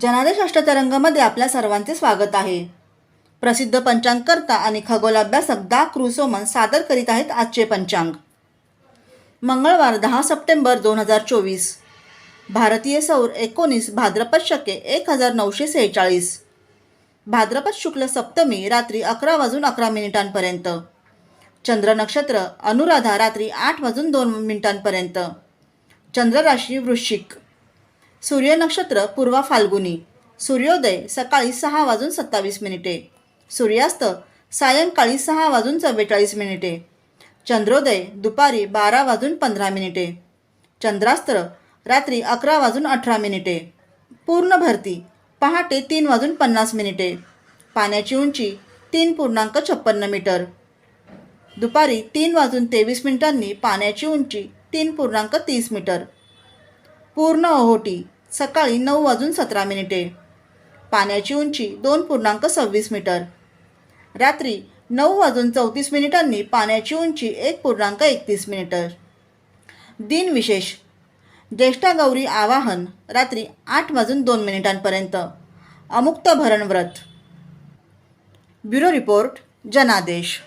जनादेश अष्टतरंगमध्ये आपल्या सर्वांचे स्वागत आहे. प्रसिद्ध पंचांगकर्ता आणि खगोलाभ्यासक दा क्रुसोमन सादर करीत आहेत आजचे पंचांग. मंगळवार दहा सप्टेंबर दोन हजार चोवीस. भारतीय सौर एकोणीस भाद्रपद शके एक हजार नऊशे सेहेचाळीस. भाद्रपद शुक्ल सप्तमी रात्री अकरा वाजून अकरा मिनिटांपर्यंत. चंद्र नक्षत्र अनुराधा रात्री आठ वाजून दोन मिनिटांपर्यंत. चंद्रराशी वृश्चिक. सूर्य नक्षत्र पूर्वा फाल्गुनी. सूर्योदय सकाळी सहा वाजून सत्तावीस मिनिटे. सूर्यास्त सायंकाळी सहा वाजून चव्वेचाळीस मिनिटे. चंद्रोदय दुपारी बारा वाजून पंधरा मिनिटे. चंद्रास्त्र रात्री अकरा वाजून अठरा मिनिटे. पूर्ण भरती पहाटे तीन वाजून पन्नास मिनिटे. पाण्याची उंची तीन पूर्णांक छप्पन्न मीटर. दुपारी तीन वाजून तेवीस मिनिटांनी पाण्याची उंची तीन पूर्णांक तीस मीटर. पूर्ण ओहोटी सकाळी नऊ वाजून सतरा मिनिटे. पाण्याची उंची दोन पूर्णांक सव्वीस मीटर. रात्री नऊ वाजून चौतीस मिनिटांनी पाण्याची उंची एक पूर्णांक एकतीस मिनिटर. दिनविशेष ज्येष्ठा गौरी आवाहन रात्री आठ वाजून दोन मिनिटांपर्यंत. अमुक्त भरणव्रत ब्युरो रिपोर्ट जनादेश.